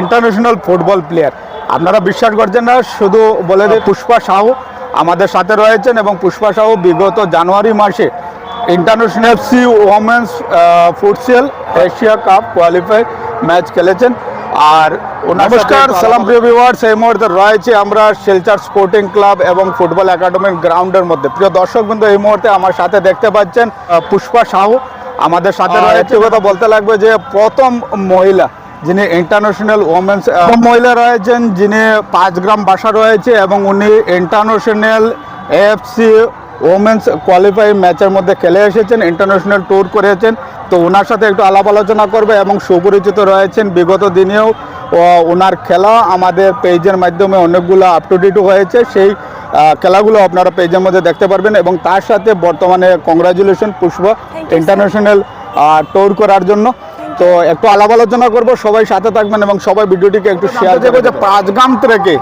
International football player আপনারা বিশ্বাস করছেন না শুধু বলে দিই পুষ্পা সাহু আমাদের সাথে রয়েছেন এবং পুষ্পা সাহু বিগত জানুয়ারি মাসে international C women's futsal Asia cup qualify match খেলেছেন। আর নমস্কার সালাম প্রিয় ভিউয়ার্স এই মুহূর্তে রয়েছে আমরা শিলচর স্পোর্টিং ক্লাব এবং ফুটবল একাডেমির গ্রাউন্ডের মধ্যে। প্রিয় দর্শক বিন্দু এই মুহূর্তে আমার সাথে দেখতে পাচ্ছেন পুষ্পা সাহু আমাদের সাথে রয়েছে। একটি কথা বলতে লাগবে যে প্রথম মহিলা যিনি ইন্টারন্যাশনাল ওমেন্স মহিলা রয়েছেন যিনি পাঁচ গ্রাম বাসা রয়েছে এবং উনি ইন্টারন্যাশনাল এফসি ওমেন্স কোয়ালিফাই ম্যাচের মধ্যে খেলে এসেছেন ইন্টারন্যাশনাল ট্যুর করেছেন। তো ওনার সাথে একটু আলাপ আলোচনা করবে এবং সুপরিচিত রয়েছেন। বিগত দিনেও ওনার খেলা আমাদের পেজের মাধ্যমে অনেকগুলো আপ টু ডেট হয়েছে। সেই খেলাগুলো আপনারা পেজের মধ্যে দেখতে পারবেন এবং তার সাথে বর্তমানে কংগ্রাচুলেশন পুষ্প ইন্টারন্যাশনাল ট্যুর করার জন্য। তো একটু আলাপ আলোচনা করব সবাই সাথে থাকবেন এবং সবাই ভিডিওটিকে একটু শেয়ার করব যে পাঁচগাম থেকে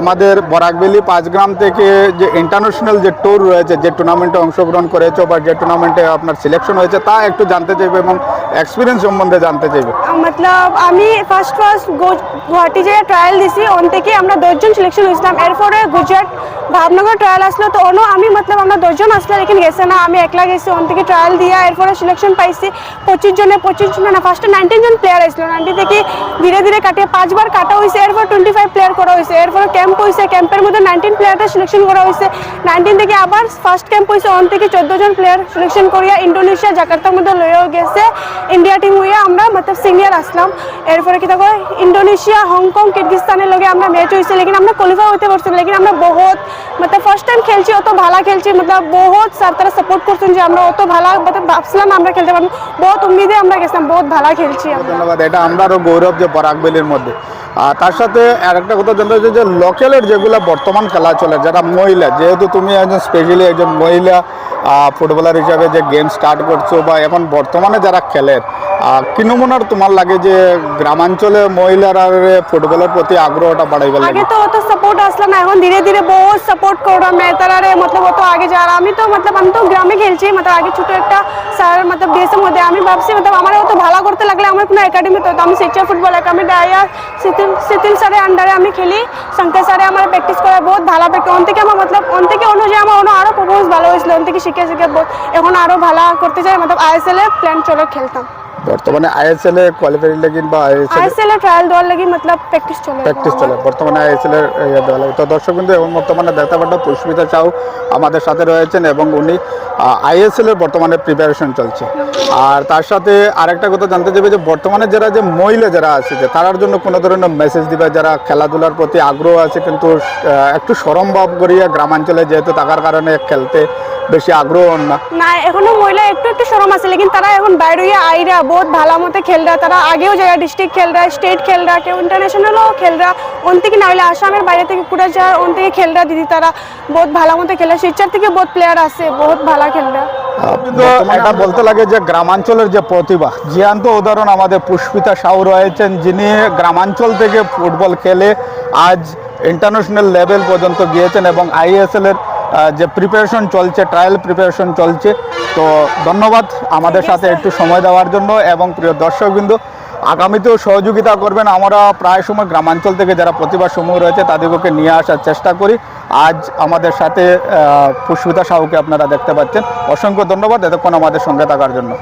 আমাদের বরাকবেলি পাঁচগ্রাম থেকে যে ইন্টারন্যাশনাল যে ট্যুর রয়েছে, যে টুর্নামেন্টে অংশগ্রহণ করেছ বা যে টুর্নামেন্টে আপনার সিলেকশন হয়েছে, তা একটু জানতে চাইবে এবং এক্সপিরিয়েন্স সম্বন্ধে জানতে চাইবে। মতলব আমি ফার্স্ট ফার্স্ট গুয়াহাটি যে ট্রায়াল দিছি ওন থেকে আমরা দশজন সিলেকশন হয়েছিলাম। এরপরে গুজরাট ভাবনগর ট্রায়াল আসলো, তো ওনো আমি মতলব আমরা দশজন আসলে লেকিন গেছে না, আমি একলা গেছি ওন থেকে ট্রায়াল দিয়া এরপরে সিলেকশন পাইছি। পঁচিশ জনে পঁচিশ জনে না ফার্স্টে নাইনটিন জন প্লেয়ার আসলো। নাইনটি থেকে ধীরে ধীরে কাটিয়ে পাঁচবার কাটা হয়েছে, এরপর টোয়েন্টি ফাইভ প্লেয়ার করা হয়েছে। এরপরে ক্যাম্প হয়েছে ক্যাম্পের মধ্যে নাইনটিন প্লেয়ারটা সিলেকশন করা হয়েছে নাইনটিন থেকে আবার ফার্স্ট ক্যাম্প হয়েছে ওয়ান থেকে চোদ্দ জন প্লেয়ার সিলেকশন করিয়া ইন্ডোনেশিয়া জাকার্তার মধ্যে লয়েও গেছে। ইন্ডিয়া টিম হইয়া আমরা মতলব সিনিয়র আসলাম। এরপরে কি কয় ইন্ডোনেশিয়া হংকং কিরগিস্তানের লগে আমরা ম্যাচ হয়েছে লেকিন আমরা কোয়ালিফাই হতে পারছি লেকিন আমরা বহুত, মতলব ফার্স্ট টাইম খেলছি, অত ভালো খেলছি, মতলব বহুত স্যার তারা সাপোর্ট করছেন যে আমরা অত ভালো, মতলব ভাবছিলাম আমরা খেলতে পারব, বহুত উম্মিদে আমরা গেছিলাম, বহুত ভালো খেলছি ধন্যবাদ, এটা আমরারও গৌরব যে বরাকবেলির মধ্যে। আর তার সাথে আর একটা কথা জানতে হচ্ছে যে লোকালের যেগুলো বর্তমান খেলা চলে, যারা মহিলা, যেহেতু তুমি একজন স্পেশালি একজন মহিলা ফুটবলার হিসাবে যে গেম স্টার্ট করছ বা এখন বর্তমানে যারা খেলে কি নমুনার তোমার লাগে যে গ্রামাঞ্চলে মহিলারা ফুটবলের প্রতি আগ্রহটা বাড়াইবার লাগে? আগে তো অত সাপোর্ট আসলো না এখন ধীরে ধীরে বহুত সাপোর্ট করো মেতারারে মতলব অত আগে যারা আমি তো মতলব আমি তো গ্রামে খেলছি মতলব আগে ছোট একটা স্যার মতলব ডিএসএম মধ্যে আমি ভাবছি মতলব আমার অত ভালো করতে লাগলে আমার কোনো একাডেমি তো আমি শিক্ষা ফুটবল একাডেমি আয়া সিতিল সিতিল স্যারের আন্ডারে আমি খেলি শঙ্কর স্যারে আমার প্র্যাকটিস করে বহুত ভালো প্র্যাকটিস ওন থেকে আমার মতলব ওন থেকে অনুযায়ী আমার অন্য আরও পারফরমেন্স ভালো হয়েছিল ওন থেকে শিখে শিখে এখন আরও ভালো করতে চাই মতলব আইএসএল এ প্ল্যান চলে খেলতাম। বর্তমানে আইএসএল এ কোয়ালিফাই লাগিন বা আইএসএল এ ট্রায়াল দেওয়ার লাগি মতলব প্র্যাকটিস চলে প্র্যাকটিস চলে। বর্তমানে আইএসএল এর ইয়ে দেওয়া লাগে। তো দর্শক কিন্তু এবং বর্তমানে পাচ্ছেন পুষ্পিতা চাও আমাদের সাথে রয়েছেন এবং উনি আইএসএল এর বর্তমানে প্রিপারেশন চলছে। আর তার সাথে আরেকটা কথা জানতে চাইবে যে বর্তমানে যারা যে মহিলা যারা আছে যে তার জন্য কোনো ধরনের মেসেজ দিবে? যারা খেলাধুলার প্রতি আগ্রহ আছে কিন্তু একটু সরম ভাব করিয়া গ্রামাঞ্চলে যেহেতু থাকার কারণে খেলতে বেশি আগ্রহ হন না? না এখনও মহিলা একটু একটু সরম আছে লেকিন তারা এখন বাইরে হইয়া আইরা বহুত ভালো মতো খেলরা। তারা আগেও যায় ডিস্ট্রিক্ট খেলরা স্টেট খেলরা কেউ ইন্টারন্যাশনালও খেলরা। ওন থেকে না হলে আসামের বাইরে থেকে পুরা যায় ওন থেকে খেলরা দিদি তারা বহুত ভালো মতো খেলে শিলচর থেকে বহুত প্লেয়ার আছে বহুত ভালো খেলরা। কিন্তু এটা বলতে লাগে যে গ্রামাঞ্চলের যে প্রতিভা জিয়ান্ত উদাহরণ আমাদের পুষ্পিতা সাউ রয়েছেন যিনি গ্রামাঞ্চল থেকে ফুটবল খেলে আজ ইন্টারন্যাশনাল লেভেল পর্যন্ত গিয়েছেন এবং আইএসএল এর যে প্রিপারেশন চলছে ট্রায়াল প্রিপারেশন চলছে। তো ধন্যবাদ আমাদের সাথে একটু সময় দেওয়ার জন্য এবং প্রিয় দর্শকবিন্দু আগামীতেও সহযোগিতা করবেন আমরা প্রায় সময় গ্রামাঞ্চল থেকে যারা প্রতিভা সমূহ রয়েছে তাদেরকে নিয়ে আসার চেষ্টা করি। আজ আমাদের সাথে পুষ্পিতা সাহুকে আপনারা দেখতে পাচ্ছেন। অসংখ্য ধন্যবাদ এতক্ষণ আমাদের সঙ্গে থাকার জন্য।